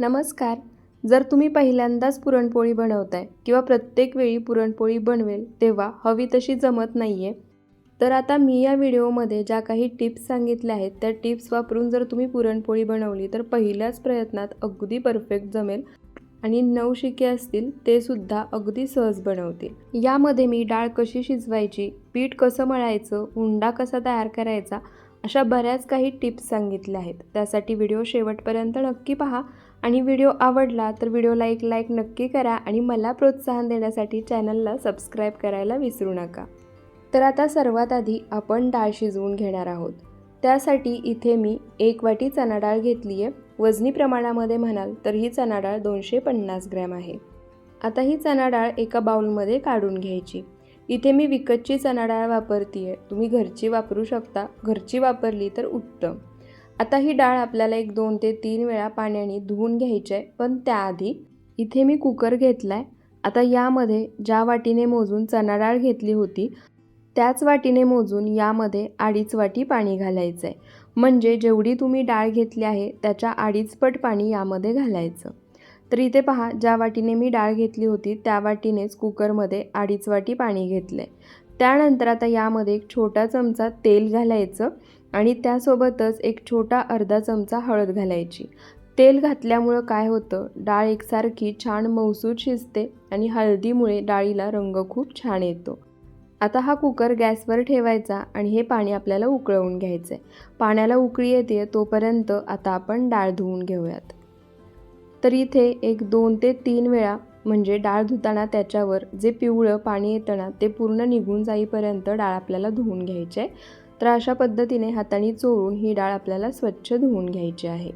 नमस्कार. जर तुम्ही पहिल्यांदाच पुरणपोळी बनवताय किंवा प्रत्येक वेळी पुरणपोळी बनवेल तेव्हा हवी तशी जमत नाही आहे तर आता मी या व्हिडिओमध्ये ज्या काही टिप्स सांगितल्या आहेत त्या टिप्स वापरून जर तुम्ही पुरणपोळी बनवली तर पहिल्याच प्रयत्नात अगदी परफेक्ट जमेल आणि नवशिके असतील ते सुद्धा अगदी सहज बनवतील. यामध्ये मी डाळ कशी शिजवायची पीठ कसं मळायचं उंडा कसा तयार करायचा अशा बऱ्याच काही टिप्स सांगितल्या आहेत. त्यासाठी व्हिडिओ शेवटपर्यंत नक्की पहा. आणि व्हिडिओ आवडला तर व्हिडिओला एक लाईक नक्की करा आणि मला प्रोत्साहन देण्यासाठी चॅनलला सबस्क्राईब करायला विसरू नका. तर आता सर्वात आधी आपण डाळ शिजवून घेणार आहोत. त्यासाठी इथे मी एक वाटी चणा डाळ घेतली आहे. वजनी प्रमाणामध्ये म्हणाल तर ही चणा डाळ दोनशे पन्नास ग्रॅम आहे. आता ही चणा डाळ एका बाउलमध्ये काढून घ्यायची. इथे मी विकतची चणा डाळ वापरते आहे तुम्ही घरची वापरू शकता. घरची वापरली तर उत्तम. आता ही डाळ आपल्याला एक दोन ते तीन वेळा पाण्याने धुवून घ्यायची आहे पण त्याआधी इथे मी कुकर घेतला आहे आता यामध्ये ज्या वाटीने मोजून चणा डाळ घेतली होती त्याच वाटीने मोजून यामध्ये अडीच वाटी पाणी घालायचं आहे म्हणजे जेवढी तुम्ही डाळ घेतली आहे त्याच्या अडीचपट पाणी यामध्ये घालायचं. तर इथे पहा ज्या वाटीने मी डाळ घेतली होती त्या वाटीनेच कुकरमध्ये अडीच वाटी पाणी घेतलं आहे त्यानंतर आता यामध्ये एक छोटा चमचा तेल घालायचं. आणि त्यासोबतच एक छोटा अर्धा चमचा हळद घालायची. तेल घातल्यामुळं काय होतं? डाळ एकसारखी छान मौसूद शिजते आणि हळदीमुळे डाळीला रंग खूप छान येतो. आता हा कुकर गॅसवर ठेवायचा आणि हे पाणी आपल्याला उकळवून घ्यायचं आहे पाण्याला उकळी येते तोपर्यंत आता आपण डाळ धुवून घेऊयात. तर इथे एक दोन ते तीन वेळा म्हणजे डाळ धुताना त्याच्यावर जे पिवळं पाणी येतं ना ते पूर्ण निघून जाईपर्यंत डाळ आपल्याला धुवून घ्यायची आहे तर अशा पद्धतीने हाताने चोळून ही डाळ आपल्याला स्वच्छ धुवून घ्यायची आहे.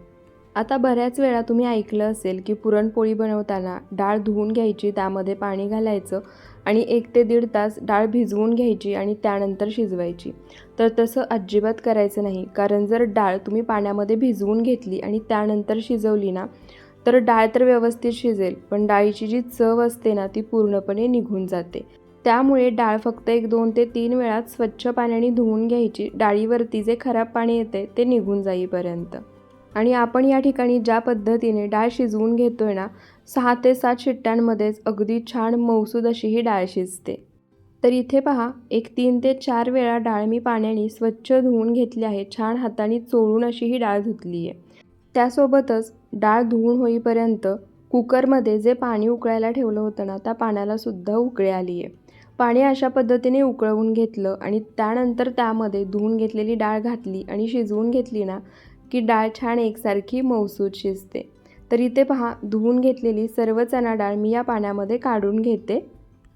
आता बऱ्याच वेळा तुम्ही ऐकलं असेल की पुरणपोळी बनवताना डाळ धुवून घ्यायची त्यामध्ये पाणी घालायचं आणि एक ते दीड तास डाळ भिजवून घ्यायची आणि त्यानंतर शिजवायची. तर तसं अजिबात करायचं नाही कारण जर डाळ तुम्ही पाण्यामध्ये भिजवून घेतली आणि त्यानंतर शिजवली ना तर डाळ तर व्यवस्थित शिजेल पण डाळीची जी चव असते ना ती पूर्णपणे निघून जाते. त्यामुळे डाळ फक्त एक दोन ते तीन वेळात स्वच्छ पाण्याने धुवून घ्यायची. डाळीवरती जे खराब पाणी येते ते निघून जाईपर्यंत. आणि आपण या ठिकाणी ज्या पद्धतीने डाळ शिजवून घेतो आहे ना सहा ते सात शिट्ट्यांमध्येच अगदी छान मौसूद अशी ही डाळ शिजते. तर इथे पहा एक तीन ते चार वेळा डाळ मी पाण्याने स्वच्छ धुवून घेतली आहे. छान हाताने चोळून अशी ही डाळ धुतली आहे. त्यासोबतच डाळ धुवून होईपर्यंत कुकरमध्ये जे पाणी उकळायला ठेवलं होतं ना त्या पाण्यालासुद्धा उकळी आली आहे पाणी अशा पद्धतीने उकळवून घेतलं आणि त्यानंतर त्यामध्ये धुवून घेतलेली डाळ घातली आणि शिजवून घेतली ना की डाळ छान एकसारखी मौसूद शिजते. तर इथे पहा धुवून घेतलेली सर्व चणा डाळ मी या पाण्यामध्ये काढून घेते.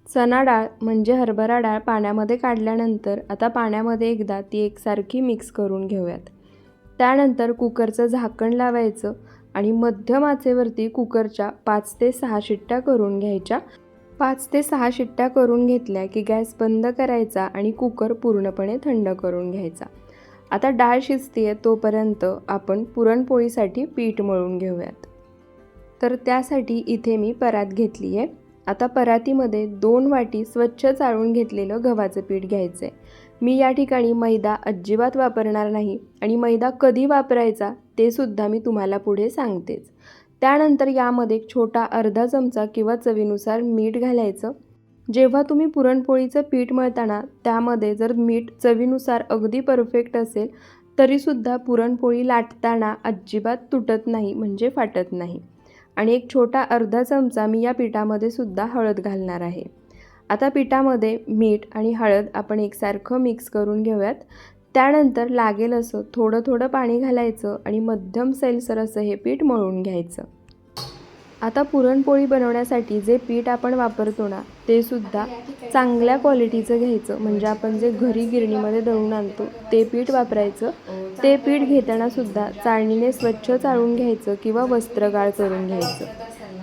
चणा डाळ म्हणजे हरभरा डाळ पाण्यामध्ये काढल्यानंतर आता पाण्यामध्ये एकदा ती एकसारखी मिक्स करून घेऊयात. त्यानंतर कुकरचं झाकण लावायचं आणि मध्यम आचेवरती कुकरच्या पाच ते सहा शिट्ट्या करून घ्यायच्या. पाच ते सहा शिट्ट्या करून घेतल्या की गॅस बंद करायचा आणि कुकर पूर्णपणे थंड करून घ्यायचा. आता डाळ शिजते तोपर्यंत आपण पुरणपोळीसाठी पीठ मळून घेऊयात. तर त्यासाठी इथे मी परात घेतली आहे आता परातीमध्ये दोन वाटी स्वच्छ चाळून घेतलेलं गव्हाचं पीठ घ्यायचं आहे मी या ठिकाणी मैदा अजिबात वापरणार नाही आणि मैदा कधी वापरायचा ते सुद्धा मी तुम्हाला पुढे सांगतेच. त्यानंतर यामध्ये एक छोटा अर्धा चमचा किंवा चवीनुसार मीठ घालायचं. जेव्हा तुम्ही पुरणपोळीचं पीठ मळताना त्यामध्ये जर मीठ चवीनुसार अगदी परफेक्ट असेल तरीसुद्धा पुरणपोळी लाटताना अजिबात तुटत नाही म्हणजे फाटत नाही. आणि एक छोटा अर्धा चमचा मी या पिठामध्ये सुद्धा हळद घालणार आहे. आता पिठामध्ये मीठ आणि हळद आपण एकसारखं मिक्स करून घेऊयात. त्यानंतर लागेल असं थोडं थोडं पाणी घालायचं आणि मध्यम सैलसर असं हे पीठ मळून घ्यायचं. आता पुरणपोळी बनवण्यासाठी जे पीठ आपण वापरतो ना ते सुद्धा चांगल्या क्वालिटीचं घ्यायचं. म्हणजे आपण जे घरी गिरणीमध्ये दळून आणतो ते पीठ वापरायचं. ते पीठ घेताना सुद्धा चाळणीने स्वच्छ चाळून घ्यायचं किंवा वस्त्रगाळ करून घ्यायचं.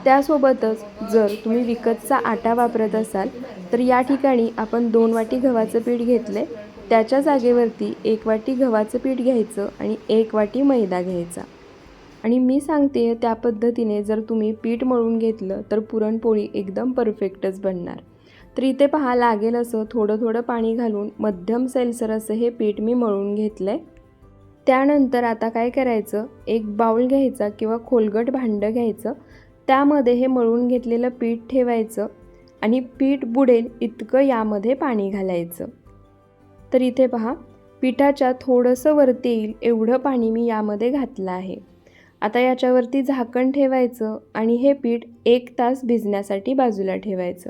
त्यासोबतच जर तुम्ही विकतचा आटा वापरत असाल तर या ठिकाणी आपण दोन वाटी गव्हाचं पीठ घेतलं त्याच्या जागेवरती एक वाटी गव्हाचं पीठ घ्यायचं आणि एक वाटी मैदा घ्यायचा. आणि मी सांगते त्या पद्धतीने जर तुम्ही पीठ मळून घेतलं तर पुरणपोळी एकदम परफेक्टच बनणार. तर इथे पहा लागेल असं थोडं थोडं पाणी घालून मध्यम सैलसर असं हे पीठ मी मळून घेतलं आहे त्यानंतर आता काय करायचं एक बाऊल घ्यायचा किंवा खोलगट भांडं घ्यायचं. त्यामध्ये हे मळून घेतलेलं पीठ ठेवायचं आणि पीठ बुडेल इतकं यामध्ये पाणी घालायचं. तर इथे पहा पिठाच्या थोडंसं वरती येईल एवढं पाणी मी यामध्ये घातलं आहे. आता याच्यावरती झाकण ठेवायचं आणि हे पीठ एक तास भिजण्यासाठी बाजूला ठेवायचं.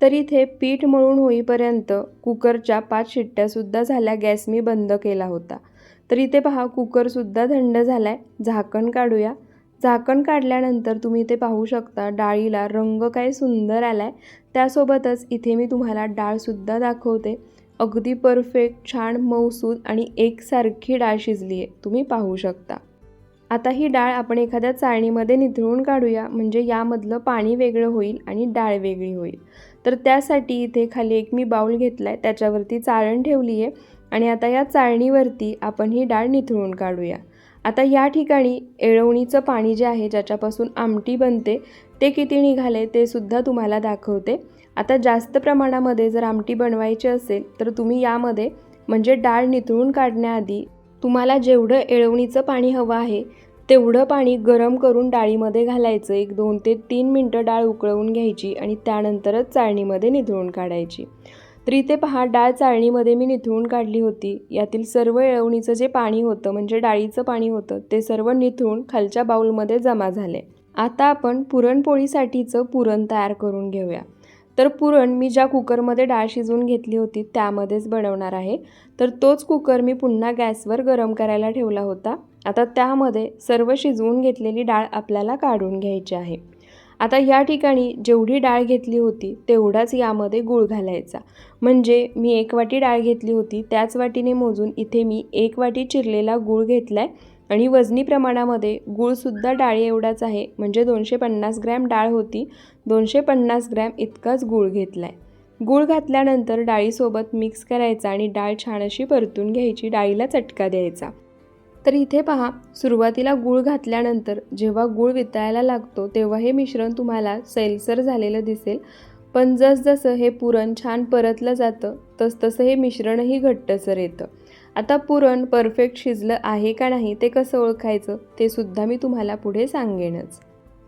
तर इथे पीठ मळून होईपर्यंत कुकरच्या पाच शिट्ट्यासुद्धा झाल्या गॅस मी बंद केला होता. तर इथे पहा कुकरसुद्धा थंड झाला आहे झाकण काढूया. झाकण काढल्यानंतर तुम्ही ते पाहू शकता डाळीला रंग काय सुंदर आला आहे त्यासोबतच इथे मी तुम्हाला डाळसुद्धा दाखवते. अगदी परफेक्ट छान मऊसूद आणि एकसारखी डाळ शिजली आहे तुम्ही पाहू शकता. आता ही डाळ आपण एखाद्या चाळणीमध्ये निथळून काढूया. म्हणजे यामधलं पाणी वेगळं होईल आणि डाळ वेगळी होईल. तर त्यासाठी इथे खाली एक मी बाऊल घेतला आहे त्याच्यावरती चाळण ठेवली आहे आणि आता या चाळणीवरती आपण ही डाळ निथळून काढूया. आता या ठिकाणी एळवणीचं पाणी जे आहे ज्याच्यापासून आमटी बनते ते किती निघाले ते सुद्धा तुम्हाला दाखवते. आता जास्त प्रमाणामध्ये जर आमटी बनवायची असेल तर तुम्ही यामध्ये म्हणजे डाळ निथळून काढण्याआधी तुम्हाला जेवढं एळवणीचं पाणी हवं आहे तेवढं पाणी गरम करून डाळीमध्ये घालायचं. एक दोन ते तीन मिनटं डाळ उकळवून घ्यायची आणि त्यानंतरच चाळणीमध्ये निथळून काढायची. तर इथे पहा डाळ चाळणीमध्ये मी निथळून काढली होती. यातील सर्व एळवणीचं जे पाणी होतं म्हणजे डाळीचं पाणी होतं ते सर्व निथळून खालच्या बाऊलमध्ये जमा झाले. आता आपण पुरणपोळीसाठीचं पुरण तयार करून घेऊया. तर पुरण मी ज्या कुकरमध्ये डाळ शिजवून घेतली होती त्यामध्येच बनवणार आहे. तर तोच कुकर मी पुन्हा गॅसवर गरम करायला ठेवला होता. आता त्यामध्ये सर्व शिजवून घेतलेली डाळ आपल्याला काढून घ्यायची आहे. आता या ठिकाणी जेवढी डाळ घेतली होती तेवढाच यामध्ये गूळ घालायचा. म्हणजे मी एक वाटी डाळ घेतली होती त्याच वाटीने मोजून इथे मी एक वाटी चिरलेला गूळ घेतला आहे आणि वजनी प्रमाणामध्ये गूळसुद्धा डाळी एवढाच आहे. म्हणजे दोनशे पन्नास ग्रॅम डाळ होती. दोनशे पन्नास ग्रॅम इतकाच गूळ घेतला आहे गूळ घातल्यानंतर डाळीसोबत मिक्स करायचा आणि डाळ छान अशी परतून घ्यायची डाळीला चटका द्यायचा. तर इथे पहा सुरुवातीला गूळ घातल्यानंतर जेव्हा गूळ वितळायला लागतो तेव्हा हे मिश्रण तुम्हाला सैलसर झालेलं दिसेल. पण जसजसं हे पुरण छान परतलं जातं तसतसं हे मिश्रणही घट्टसर येतं. आता पुरण परफेक्ट शिजलं आहे का नाही ते कसं ओळखायचं ते सुद्धा मी तुम्हाला पुढे सांगेनच.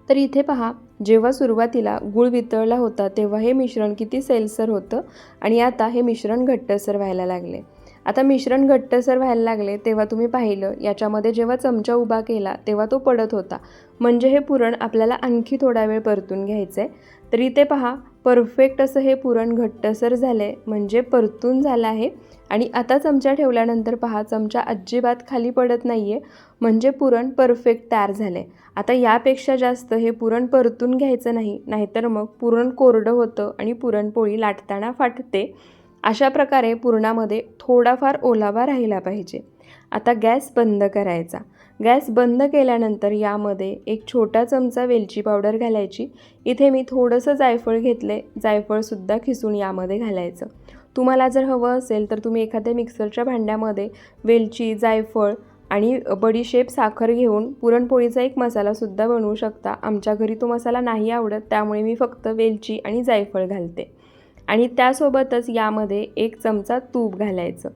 तर इथे पहा जेव्हा सुरुवातीला गूळ वितळला होता तेव्हा हे मिश्रण किती सैलसर होतं आणि आता हे मिश्रण घट्टसर व्हायला लागले. आता मिश्रण घट्टसर व्हायला लागले तेव्हा तुम्ही पाहिलं. याच्यामध्ये जेव्हा चमचा उभा केला तेव्हा तो पडत होता. म्हणजे हे पुरण आपल्याला आणखी थोडा वेळ परतून घ्यायचं आहे तरी ते पहा परफेक्ट असं हे पुरण घट्टसर झालं आहे म्हणजे परतून झालं आहे. आणि आता चमचा ठेवल्यानंतर पहा चमचा अजिबात खाली पडत नाही आहे म्हणजे पुरण परफेक्ट तयार झालं आहे आता यापेक्षा जास्त हे पुरण परतून घ्यायचं नाही नाहीतर मग पुरण कोरडं होतं आणि पुरणपोळी लाटताना फाटते. अशा प्रकारे पुरणामध्ये थोडाफार ओलावा राहिला पाहिजे. आता गॅस बंद करायचा. गॅस बंद केल्यानंतर यामध्ये एक छोटा चमचा वेलची पावडर घालायची. इथे मी थोडंसं जायफळ घेतले. जायफळसुद्धा खिसून यामध्ये घालायचं. तुम्हाला जर हवं असेल तर तुम्ही एखाद्या मिक्सरच्या भांड्यामध्ये वेलची जायफळ आणि बडीशेप साखर घेऊन पुरणपोळीचा एक मसालासुद्धा बनवू शकता. आमच्या घरी तो मसाला नाही आवडत त्यामुळे मी फक्त वेलची आणि जायफळ घालते. आणि त्यासोबतच यामध्ये एक चमचा तूप घालायचं.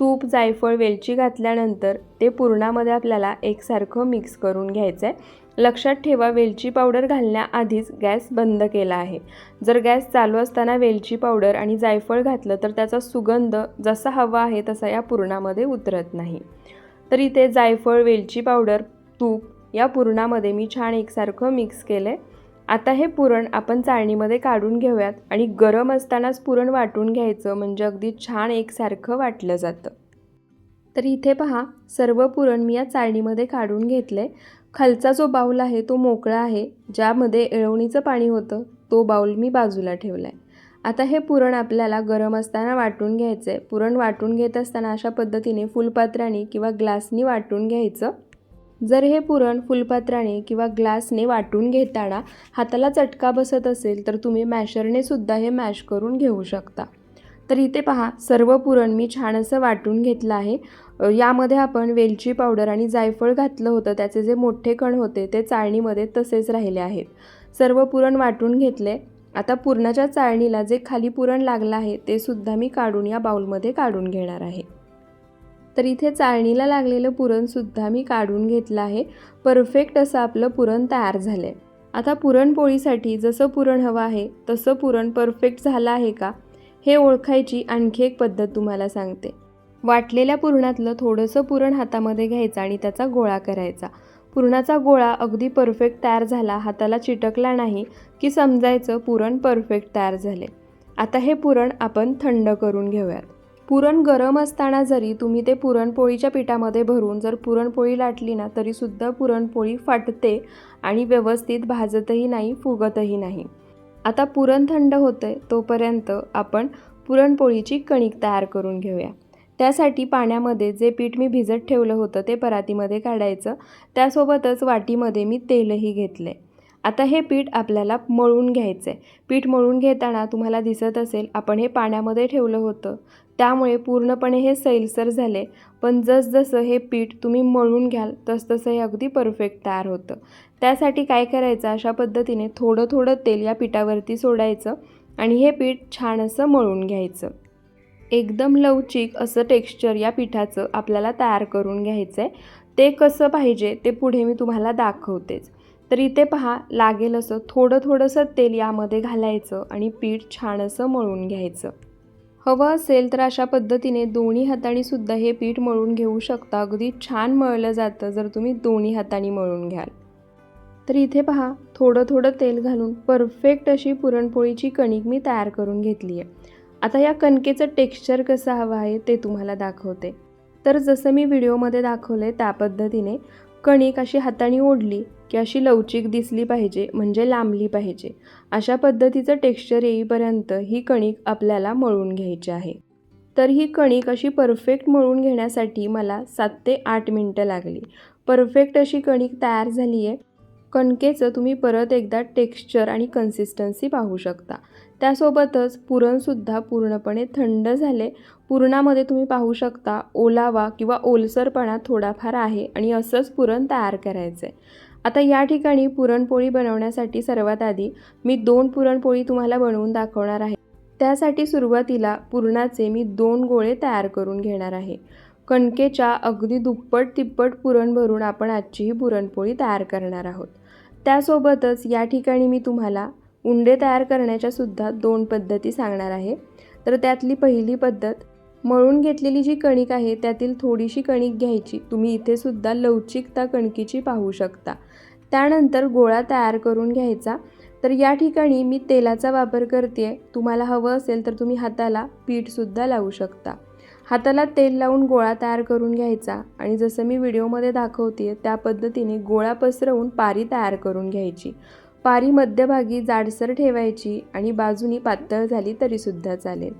तूप जायफळ वेलची घातल्यानंतर ते पुरणामध्ये आपल्याला एकसारखं मिक्स करून घ्यायचं आहे लक्षात ठेवा वेलची पावडर घालण्याआधीच गॅस बंद केला आहे. जर गॅस चालू असताना वेलची पावडर आणि जायफळ घातलं तर त्याचा सुगंध जसा हवा आहे तसा या पुरणामध्ये उतरत नाही. तर इथे जायफळ वेलची पावडर तूप या पुरणामध्ये मी छान एकसारखं मिक्स केलं आहे आता हे पुरण आपण चाळणीमध्ये काढून घेऊयात आणि गरम असतानाच पुरण वाटून घ्यायचं म्हणजे अगदी छान एकसारखं वाटलं जातं. तर इथे पहा सर्व पुरण मी या चाळणीमध्ये काढून घेतलं. आहे खालचा जो बाऊल आहे तो मोकळा आहे ज्यामध्ये एळवणीचं पाणी होतं तो बाऊल मी बाजूला ठेवला आहे आता हे पुरण आपल्याला गरम असताना वाटून घ्यायचं आहे पुरण वाटून घेत असताना अशा पद्धतीने फुलपात्राने किंवा ग्लासनी वाटून घ्यायचं. जर हे पुरण फुलपात्राने किंवा ग्लासने वाटून घेताना हाताला चटका बसत असेल तर तुम्ही मॅशरने सुद्धा हे मॅश करून घेऊ शकता. तर इथे पहा सर्व पुरण मी छान असं वाटून घेतलं आहे. यामध्ये आपण वेलची पावडर आणि जायफळ घातलं होतं. त्याचे जे मोठे कण होते ते चाळणीमध्ये तसेच राहिले आहेत. सर्व पुरण वाटून घेतले. आता पुरणाच्या चाळणीला जे खाली पुरण लागलं आहे ते सुद्धा मी काढून या बाउलमध्ये काढून घेणार आहे. तर इथे चाळणीला लागलेलं पुरणसुद्धा मी काढून घेतलं आहे. परफेक्ट असं आपलं पुरण तयार झालं आहे आता पुरणपोळीसाठी जसं पुरण हवं आहे तसं पुरण परफेक्ट झालं आहे का? हे ओळखायची आणखी एक पद्धत तुम्हाला सांगते. वाटलेल्या पुरणातलं थोडंसं पुरण हातामध्ये घ्यायचं आणि त्याचा गोळा करायचा. पुरणाचा गोळा अगदी परफेक्ट तयार झाला हाताला चिटकला नाही की समजायचं पुरण परफेक्ट तयार झाले आता हे पुरण आपण थंड करून घेऊयात. पुरण गरम असताना जरी तुम्ही ते पुरणपोळीच्या पिठामध्ये भरून जर पुरणपोळी लाटली ना तरीसुद्धा पुरणपोळी फाटते आणि व्यवस्थित भाजतही नाही फुगतही नाही. आता पुरण थंड होतं आहे तोपर्यंत आपण पुरणपोळीची कणिक तयार करून घेऊया. त्यासाठी पाण्यामध्ये जे पीठ मी भिजत ठेवलं होतं ते परातीमध्ये काढायचं. त्यासोबतच वाटीमध्ये मी तेलही घेतले आता हे पीठ आपल्याला मळून घ्यायचं आहे पीठ मळून घेताना तुम्हाला दिसत असेल आपण हे पाण्यामध्ये ठेवलं होतं. त्यामुळे पूर्णपणे हे सैलसर झाले. पण जसजसं हे पीठ तुम्ही मळून घ्याल तसतसं हे अगदी परफेक्ट तयार होतं. त्यासाठी काय करायचं? अशा पद्धतीने थोडं थोडं तेल या पिठावरती सोडायचं आणि हे पीठ छान असं मळून घ्यायचं. एकदम लवचिक असं टेक्स्चर या पिठाचं आपल्याला तयार करून घ्यायचं आहे ते कसं पाहिजे ते पुढे मी तुम्हाला दाखवतेच. तर इथे पहा लागेल असं थोडं थोडंसं तेल यामध्ये घालायचं आणि पीठ छान असं मळून घ्यायचं. हवं असेल तर अशा पद्धतीने दोन्ही हाताने सुद्धा हे पीठ मळून घेऊ शकता. अगदी छान मळलं जातं जर तुम्ही दोन्ही हाताने मळून घ्याल. तर इथे पहा थोडं थोडं तेल घालून परफेक्ट अशी पुरणपोळीची कणिक मी तयार करून घेतली आहे आता या कणकेचं टेक्स्चर कसं हवं आहे ते तुम्हाला दाखवते. तर जसं मी व्हिडिओमध्ये दाखवलं आहे त्या पद्धतीने कणिक अशी हाताने ओढली की अशी लवचिक दिसली पाहिजे म्हणजे लांबली पाहिजे. अशा पद्धतीचं टेक्स्चर येईपर्यंत ही कणिक आपल्याला मळून घ्यायची आहे. तर ही कणिक अशी परफेक्ट मळून घेण्यासाठी मला सात ते आठ मिनटं लागली. परफेक्ट अशी कणिक तयार झाली आहे. कणकेचं तुम्ही परत एकदा टेक्स्चर आणि कन्सिस्टन्सी पाहू शकता. त्यासोबतच पुरणसुद्धा पूर्णपणे थंड झाले. पुरणामध्ये तुम्ही पाहू शकता ओलावा किंवा ओलसरपणा थोडाफार आहे आणि असंच पुरण तयार करायचं आहे आता या ठिकाणी पुरणपोळी बनवण्यासाठी सर्वात आधी मी दोन पुरणपोळी तुम्हाला बनवून दाखवणार आहे. त्यासाठी सुरुवातीला पुरणाचे मी दोन गोळे तयार करून घेणार आहे. कणकेच्या अगदी दुप्पट तिप्पट पुरण भरून आपण आजची ही पुरणपोळी तयार करणार आहोत. त्यासोबतच या ठिकाणी मी तुम्हाला उंडे तयार करण्याच्या सुद्धा दोन पद्धती सांगणार आहे. तर त्यातली पहिली पद्धत मळून घेतलेली जी कणिक आहे त्यातील थोडीशी कणिक घ्यायची. तुम्ही इथे सुद्धा लवचिकता कणकीची पाहू शकता. त्यानंतर गोळा तयार करून घ्यायचा. तर या ठिकाणी मी तेलाचा वापर करते तुम्हाला हवं असेल तर तुम्ही हाताला पीठसुद्धा लावू शकता. हाताला तेल लावून गोळा तयार करून घ्यायचा आणि जसं मी व्हिडिओमध्ये दाखवते त्या पद्धतीने गोळा पसरवून पारी तयार करून घ्यायची. पारी मध्यभागी जाडसर ठेवायची आणि बाजूनी पातळ झाली तरीसुद्धा चालेल.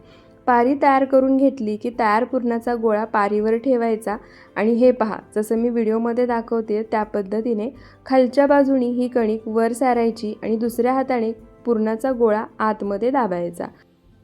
पारी तयार करून घेतली की तयार पुरणाचा गोळा पारीवर ठेवायचा. आणि हे पहा जसं मी व्हिडिओमध्ये दाखवते त्या पद्धतीने खालच्या बाजूनी ही कणिक वर सारायची आणि दुसऱ्या हाताने पुरणाचा गोळा आतमध्ये दाबायचा.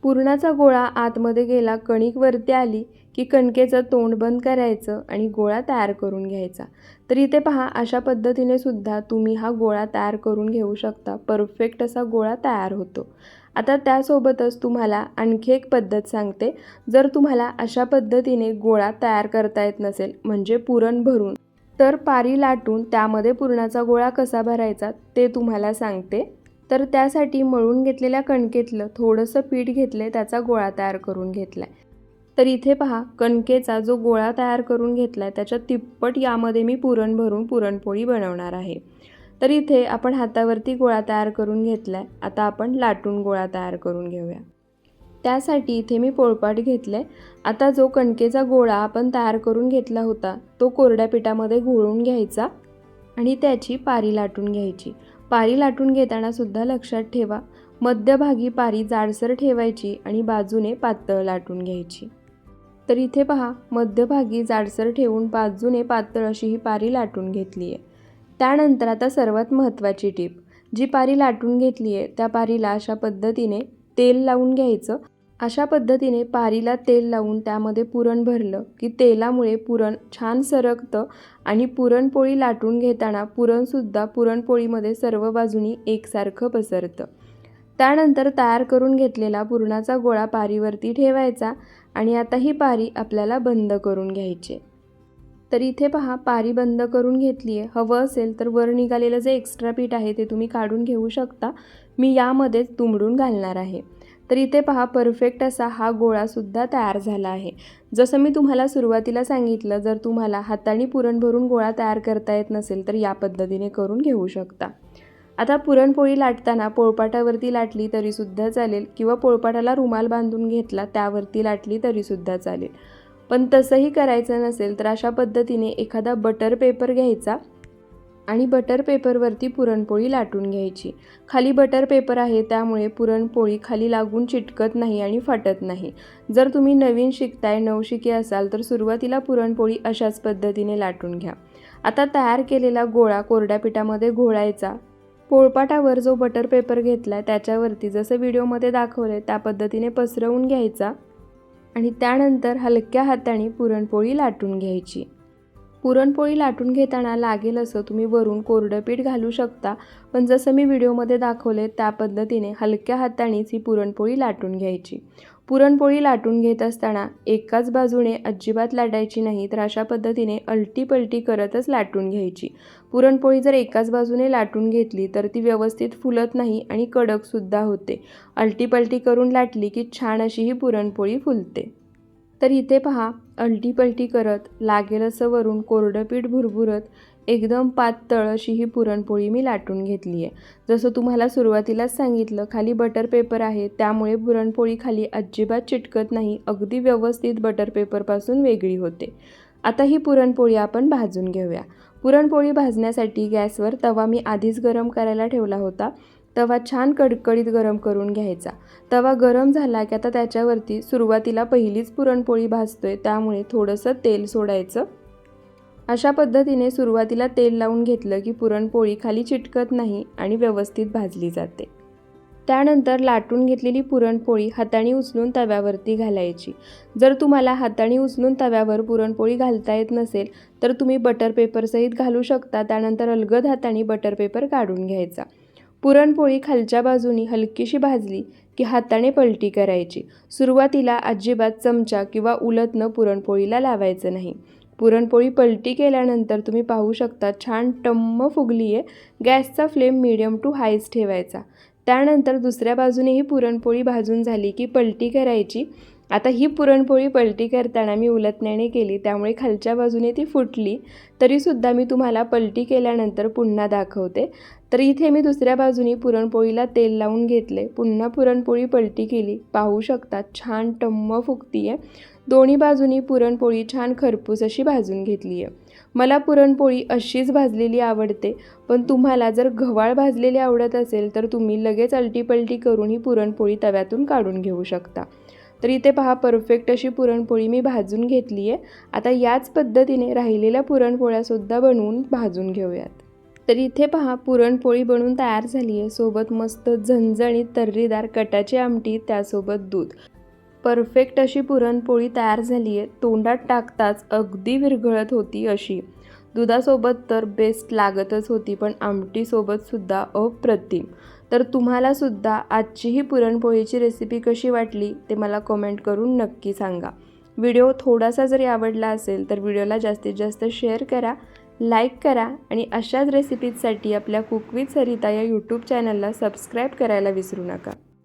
पुरणाचा गोळा आतमध्ये गेला कणिक वरती आली की कणकेचं तोंड बंद करायचं आणि गोळा तयार करून घ्यायचा. तर इथे पहा अशा पद्धतीने सुद्धा तुम्ही हा गोळा तयार करून घेऊ शकता. परफेक्ट असा गोळा तयार होतो. आता त्यासोबतच तुम्हाला आणखी एक पद्धत सांगते. जर तुम्हाला अशा पद्धतीने गोळा तयार करता येत नसेल म्हणजे पुरण भरून तर पारी लाटून त्यामध्ये पुरणाचा गोळा कसा भरायचा ते तुम्हाला सांगते. तर त्यासाठी मळून घेतलेल्या कणकेतलं थोडंसं पीठ घेतलं त्याचा गोळा तयार करून घेतला आहे तर इथे पहा कणकेचा जो गोळा तयार करून घेतला आहे त्याच्या तिप्पट यामध्ये मी पुरण भरून पुरणपोळी बनवणार आहे. तर इथे आपण हातावरती गोळा तयार करून घेतला आहे आता आपण लाटून गोळा तयार करून घेऊया. त्यासाठी इथे मी पोळपाट घेतलं आहे आता जो कणकेचा गोळा आपण तयार करून घेतला होता तो कोरड्या पिठामध्ये घोळून घ्यायचा आणि त्याची पारी लाटून घ्यायची. पारी लाटून घेताना सुद्धा लक्षात ठेवा मध्यभागी पारी जाडसर ठेवायची आणि बाजूने पातळ लाटून घ्यायची. तर इथे पहा मध्यभागी जाडसर ठेवून बाजूने पातळ अशी ही पारी लाटून घेतली आहे त्यानंतर आता सर्वात महत्त्वाची टीप. जी पारी लाटून घेतली आहे त्या पारीला अशा पद्धतीने तेल लावून घ्यायचं. अशा पद्धतीने पारीला तेल लावून त्यामध्ये पुरण भरलं की तेलामुळे पुरण छान सरकतं आणि पुरणपोळी लाटून घेताना पुरणसुद्धा पुरणपोळीमध्ये सर्व बाजूनी एकसारखं पसरतं. त्यानंतर तयार करून घेतलेला पुरणाचा गोळा पारीवरती ठेवायचा आणि आता ही पारी आपल्याला बंद करून घ्यायची तर इथे पहा पारी बंद करून घेतली आहे हवं असेल तर वर निघालेलं जे एक्स्ट्रा पीठ आहे ते तुम्ही काढून घेऊ शकता. मी यामध्येच दुमडून घालणार आहे. तर इथे पहा परफेक्ट असा हा गोळासुद्धा तयार झाला आहे. जसं मी तुम्हाला सुरुवातीला सांगितलं जर तुम्हाला हाताने पुरण भरून गोळा तयार करता येत नसेल तर या पद्धतीने करून घेऊ शकता. आता पुरणपोळी लाटताना पोळपाटावरती लाटली तरीसुद्धा चालेल किंवा पोळपाटाला रुमाल बांधून घेतला त्यावरती लाटली तरीसुद्धा चालेल. पण तसंही करायचं नसेल तर अशा पद्धतीने एखादा बटर पेपर घ्यायचा आणि बटर पेपरवरती पुरणपोळी लाटून घ्यायची. खाली बटर पेपर आहे त्यामुळे पुरणपोळी खाली लागून चिटकत नाही आणि फाटत नाही. जर तुम्ही नवीन शिकताय नवशिकी असाल तर सुरुवातीला पुरणपोळी अशाच पद्धतीने लाटून घ्या. आता तयार केलेला गोळा कोरड्या पिठामध्ये घोळायचा. पोळपाटावर जो बटर पेपर घेतला आहे त्याच्यावरती जसं व्हिडिओमध्ये दाखवलं आहे त्या पद्धतीने पसरवून घ्यायचा. आणि त्यानंतर हलक्या हाताने पुरणपोळी लाटून घ्यायची. पुरणपोळी लाटून घेताना लागेल असं तुम्ही वरून कोरडं पीठ घालू शकता पण जसं मी व्हिडिओमध्ये दाखवले त्या पद्धतीने हलक्या हातानेच ही पुरणपोळी लाटून घ्यायची. पुरणपोळी लाटून घेत असताना एकाच बाजूने अजिबात लाटायची नाही तर अशा पद्धतीने अलटी पलटी करतच लाटून घ्यायची. पुरणपोळी जर एकाच बाजूने लाटून घेतली तर ती व्यवस्थित फुलत नाही आणि कडकसुद्धा होते. अलटी पलटी करून लाटली की छान अशी ही पुरणपोळी फुलते. तर इथे पहा अलटी पलटी करत लागेल असं वरून कोरडं पीठ भुरभुरत एकदम पातळ अशी ही पुरणपोळी मी लाटून घेतली आहे. जसं तुम्हाला सुरुवातीलाच सांगितलं खाली बटर पेपर आहे त्यामुळे पुरणपोळी खाली अजिबात चिटकत नाही अगदी व्यवस्थित बटर पेपरपासून वेगळी होते. आता ही पुरणपोळी आपण भाजून घेऊया. पुरणपोळी भाजण्यासाठी गॅसवर तवा मी आधीच गरम करायला ठेवला होता. तवा छान कडकडीत गरम करून घ्यायचा. तवा गरम झाला की आता त्याच्यावरती सुरुवातीला पहिलीच पुरणपोळी भाजतोय त्यामुळे थोडंसं तेल सोडायचं. अशा पद्धतीने सुरुवातीला तेल लावून घेतलं की पुरणपोळी खाली चिटकत नाही आणि व्यवस्थित भाजली जाते. त्यानंतर लाटून घेतलेली पुरणपोळी हाताने उचलून तव्यावरती घालायची. जर तुम्हाला हाताने उचलून तव्यावर पुरणपोळी घालता येत नसेल तर तुम्ही बटर पेपरसहित घालू शकता. त्यानंतर अलगद हाताने बटर पेपर काढून घ्यायचा. पुरणपोळी खालच्या बाजूनी हलकीशी भाजली की हाताने पलटी करायची. सुरुवातीला अजिबात चमचा किंवा उलटनं पुरणपोळीला लावायचं नाही. पुरणपोळी पलटी केल्यानंतर तुम्ही पाहू शकता छान टम्म फुगली आहे गॅसचा फ्लेम मिडियम टू हायच ठेवायचा. त्यानंतर दुसऱ्या बाजूने ही पुरणपोळी भाजून झाली की पलटी करायची. आता ही पुरणपोळी पलटी करताना मी उलटण्याने केली त्यामुळे खालच्या बाजूने ती फुटली तरीसुद्धा मी तुम्हाला पलटी केल्यानंतर पुन्हा दाखवते. तर इथे मी दुसऱ्या बाजूनी पुरणपोळीला तेल लावून घेतले. पुन्हा पुरणपोळी पलटी केली. पाहू शकता छान टम्म फुगती आहे दोन्ही बाजूनी पुरणपोळी छान खरपूस अशी भाजून घेतली आहे. मला पुरणपोळी अशीच भाजलेली आवडते पण तुम्हाला जर गव्हाळ भाजलेली आवडत असेल तर तुम्ही लगेच अलटीपलटी करून ही पुरणपोळी तव्यातून काढून घेऊ शकता. तर इथे पहा परफेक्ट अशी पुरणपोळी मी भाजून घेतली आहे. आता याच पद्धतीने राहिलेल्या पुरणपोळ्यासुद्धा बनवून भाजून घेऊयात. तर इथे पहा पुरणपोळी बनवून तयार झाली आहे. सोबत मस्त झणझणीत तर्रीदार कटाची आमटी त्यासोबत दूध. परफेक्ट अशी पुरणपोळी तयार झाली आहे तोंडात टाकताच अगदी विरघळत होती अशी. दुधासोबत तर बेस्ट लागतच होती पण आमटीसोबतसुद्धा अप्रतिम. तर तुम्हालासुद्धा आजची ही पुरणपोळीची रेसिपी कशी वाटली ते मला कमेंट करून नक्की सांगा. व्हिडिओ थोडासा जरी आवडला असेल तर व्हिडिओला जास्तीत जास्त शेअर करा लाईक करा आणि अशाच रेसिपीजसाठी आपल्या कुकविथ सरिता या यूट्यूब चॅनलला सबस्क्राईब करायला विसरू नका.